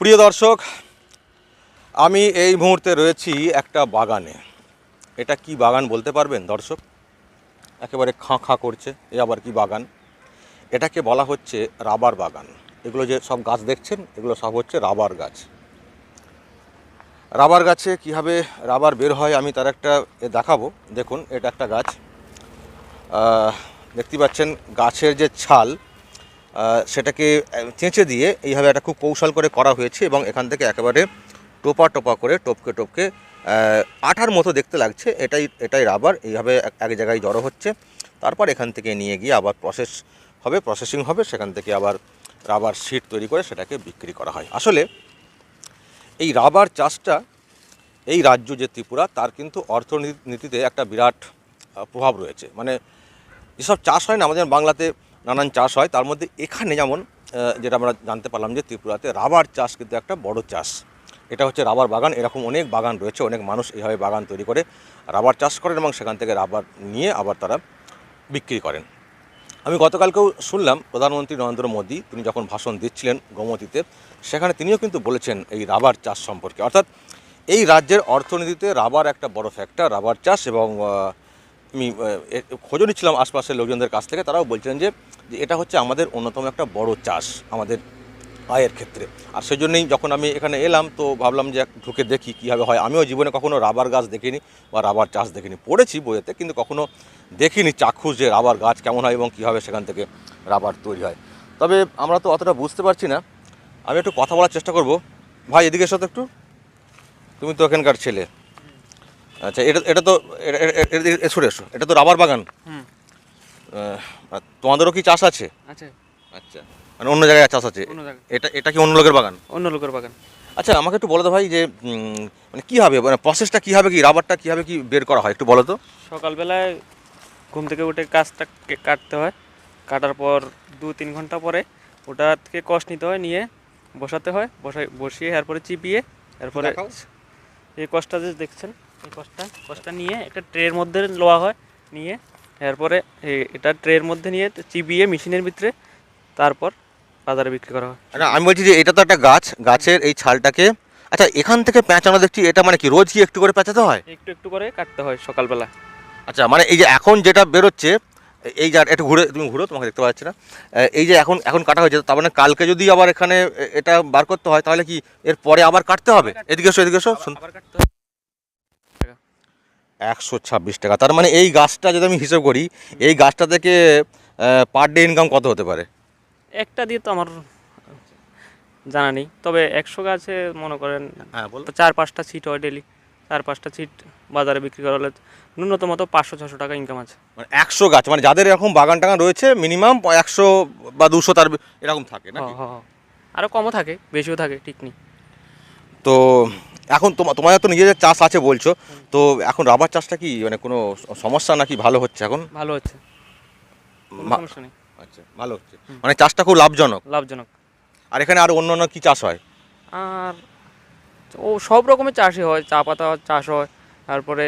প্রিয় দর্শক, আমি এই মুহূর্তে রয়েছি একটা বাগানে। এটা কি বাগান বলতে পারবেন দর্শক? একেবারে খাঁ খাঁ করছে, এ আবার কি বাগান? এটাকে বলা হচ্ছে রাবার বাগান। এগুলো যে সব গাছ দেখছেন, এগুলো সব হচ্ছে রাবার গাছ। রাবার গাছে কীভাবে রাবার বের হয় আমি তার একটা দেখাবো। দেখুন, এটা একটা গাছ। দেখতে পাচ্ছেন, গাছের যে ছাল সেটাকে চেঁচে দিয়ে এইভাবে একটা খুব কৌশল করে করা হয়েছে এবং এখান থেকে একেবারে টোপা টোপা করে টপকে টপকে আঠার মতো দেখতে লাগছে। এটাই এটাই রাবার, এইভাবে এক- এক জায়গায় জড়ো হচ্ছে। তারপর এখান থেকে নিয়ে গিয়ে আবার প্রসেস হবে প্রসেসিং হবে, সেখান থেকে আবার রাবার শিট তৈরি করে সেটাকে বিক্রি করা হয়। আসলে এই রাবার চাষটা এই রাজ্য যে ত্রিপুরা, তার কিন্তু অর্থনীতিতে একটা বিরাট প্রভাব রয়েছে। মানে যেসব চাষ হয় না, আমাদের বাংলাতে নানান চাষ হয়। তার মধ্যে এখানে যেমন যেটা আমরা জানতে পারলাম যে ত্রিপুরাতে রাবার চাষ কিন্তু একটা বড় চাষ। এটা হচ্ছে রাবার বাগান। এরকম অনেক বাগান রয়েছে, অনেক মানুষ এইভাবে বাগান তৈরি করে রাবার চাষ করেন এবং সেখান থেকে রাবার নিয়ে আবার তারা বিক্রি করেন। আমি গতকালকেও শুনলাম, প্রধানমন্ত্রী নরেন্দ্র মোদী তিনি যখন ভাষণ দিচ্ছিলেন গোমতীতে, সেখানে তিনিও কিন্তু বলেছেন এই রাবার চাষ সম্পর্কে। অর্থাৎ এই রাজ্যের অর্থনীতিতে রাবার একটা বড় ফ্যাক্টর রাবার চাষ এবং আমি খোঁজও নিচ্ছিলাম আশপাশের লোকজনদের কাছ থেকে। তারাও বলছিলেন যে যে এটা হচ্ছে আমাদের অন্যতম একটা বড় চাষ আমাদের আয়ের ক্ষেত্রে। আর সেই জন্যই যখন আমি এখানে এলাম, তো ভাবলাম যে ঢুকে দেখি কীভাবে হয়। আমিও জীবনে কখনো রাবার গাছ দেখিনি বা রাবার চাষ দেখিনি। পড়েছি বইয়েতে, কিন্তু কখনো দেখিনি চাক্ষুষ যে রাবার গাছ কেমন হয় এবং কীভাবে সেখান থেকে রাবার তৈরি হয়। তবে আমরা তো অতটা বুঝতে পারছি না। আমি একটু কথা বলার চেষ্টা করব। ভাই, এদিকে সাথে একটু। তুমি তো এখানকার ছেলে। আচ্ছা এটা এটা তো এসো এসো এটা তো রাবার বাগান। তোমাদেরও কি চাষ আছে? আচ্ছা। মানে অন্য জায়গায় চাষ আছে? অন্য জায়গায়। এটা এটা কি অন্য লোকের বাগান? অন্য লোকের বাগান। আচ্ছা আমাকে একটু বলো তো ভাই যে মানে কী হবে? মানে প্রসেসটা কী হবে কি? রাবারটা কীভাবে কি বের করা হয়? একটু বলো তো। সকালবেলায় ঘুম থেকে উঠে গাছটা কে- কাটতে হয়। কাটার পর দু তিন ঘণ্টা পরে ওটা থেকে কষ নিতে হয় নিয়ে বসাতে হয়। বসাই বসিয়ে এরপরে চিপিয়ে এরপরে। এই কষটা যে দেখছেন এই কষটা কষটা নিয়ে একটা ট্রের মধ্যে লোয়া হয় নিয়ে এরপরে এটা ট্রের মধ্যে নিয়ে চিবিয়ে মেশিনের ভিতরে তারপর বাজারে বিক্রি করা হয়। আচ্ছা আমি বলছি যে এটা তো একটা গাছ গাছের এই ছালটাকে আচ্ছা এখান থেকে পেঁচানো দেখছি এটা মানে কি রোজ কি একটু করে পেঁচাতে হয়? একটু একটু করে কাটতে হয় সকালবেলা। আচ্ছা মানে এই যে এখন যেটা বেরোচ্ছে এই যে একটু ঘুরে তুমি ঘুরো তোমাকে দেখতে পাচ্ছি না। এই যে এখন এখন কাটা হয়েছে তার মানে কালকে যদি আবার এখানে এটা বার করতে হয় তাহলে কি এর পরে আবার কাটতে হবে? এদিকে এসো এদিকে এসো আবার কাটতে হয় একশো ছাব্বিশ টাকা। তার মানে এই গাছটা যদি আমি হিসেব করি এই গাছটা থেকে পার ডে ইনকাম কত হতে পারে? একটা দিয়ে তো আমার জানা নেই। তবে একশো গাছে মনে করেন হ্যাঁ চার পাঁচটা সিট হয় ডেলি চার পাঁচটা সিট বাজারে বিক্রি করা হলে ন্যূনতম তো পাঁচশো ছশো টাকা ইনকাম আছে। মানে একশো গাছ মানে যাদের এরকম বাগান টাগান রয়েছে মিনিমাম একশো বা দুশো তার এরকম থাকে হ। আরও কমও থাকে বেশিও থাকে ঠিক নেই। তো এখন তোমার তোমাদের তো নিজেদের চাষ আছে বলছো তো এখন রাবার চাষটা কি মানে কোনো সমস্যা নাকি ভালো হচ্ছে এখন? ভালো হচ্ছে। আচ্ছা ভালো হচ্ছে। মানে চাষটা খুব লাভজনক? লাভজনক। আর এখানে আর অন্য অন্য কি চাষ হয়? আর ও সব রকমের চাষই হয় চা পাতা চাষ হয় তারপরে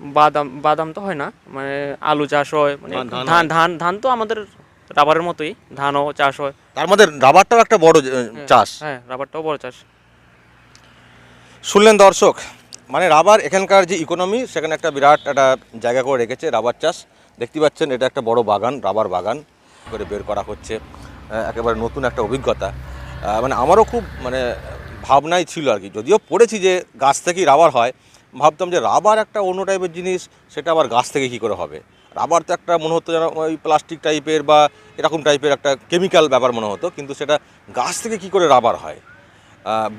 বাদাম বাদাম তো হয় না মানে আলু চাষ হয় মানে ধান- ধান ধান। ধান ধান তো আমাদের রাবারের মতোই ধানও চাষ হয়। তার মধ্যে রাবারটাও একটা বড় হ্যাঁ, চাষ? হ্যাঁ রাবারটাও বড় চাষ। শুনলেন দর্শক মানে রাবার এখানকার যে ইকোনমি সেখানে একটা বিরাট একটা জায়গা করে রেখেছে রাবার চাষ। দেখতে পাচ্ছেন, এটা একটা বড় বাগান, রাবার বাগান করে বের করা হচ্ছে। একেবারে নতুন একটা অভিজ্ঞতা। মানে আমারও খুব মানে ভাবনাই ছিল আর কি। যদিও পড়েছি যে গাছ থেকেই রাবার হয়, ভাবতাম যে রাবার একটা অন্য টাইপের জিনিস, সেটা আবার গাছ থেকে কী করে হবে? রাবার তো একটা মনে হতো যেন ওই প্লাস্টিক টাইপের বা এরকম টাইপের একটা কেমিক্যাল ব্যাপার মনে হতো, কিন্তু সেটা গাছ থেকে কী করে রাবার হয়?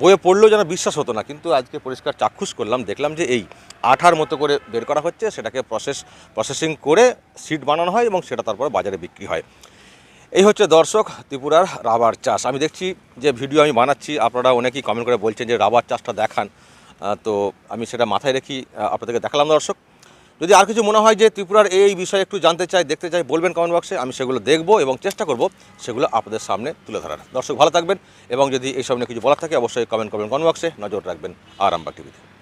বইয়ে পড়লেও যেন বিশ্বাস হতো না। কিন্তু আজকে পরিষ্কার চাক্ষুষ করলাম, দেখলাম যে এই আঠার মতো করে বের করা হচ্ছে, সেটাকে প্রসেস প্রসেসিং করে সিট বানানো হয় এবং সেটা তারপরে বাজারে বিক্রি হয়। এই হচ্ছে দর্শক ত্রিপুরার রাবার চাষ। আমি দেখছি যে ভিডিও আমি বানাচ্ছি, আপনারা অনেকেই কমেন্ট করে বলছেন যে রাবার চাষটা দেখান। তো আমি সেটা মাথায় রেখি আপনাদেরকে দেখালাম দর্শক। যদি আর কিছু মনে হয় যে ত্রিপুরার এই বিষয়ে একটু জানতে চাই, দেখতে চাই, বলবেন কমেন্ট বক্সে আমি সেগুলো দেখব এবং চেষ্টা করব সেগুলো আপনাদের সামনে তুলে ধরার। দর্শক ভালো থাকবেন এবং যদি এই সামনে কিছু বলার থাকে, অবশ্যই কমেন্ট করবেন কমেন্ট বক্সে নজর রাখবেন আরামবাগ টিভিতে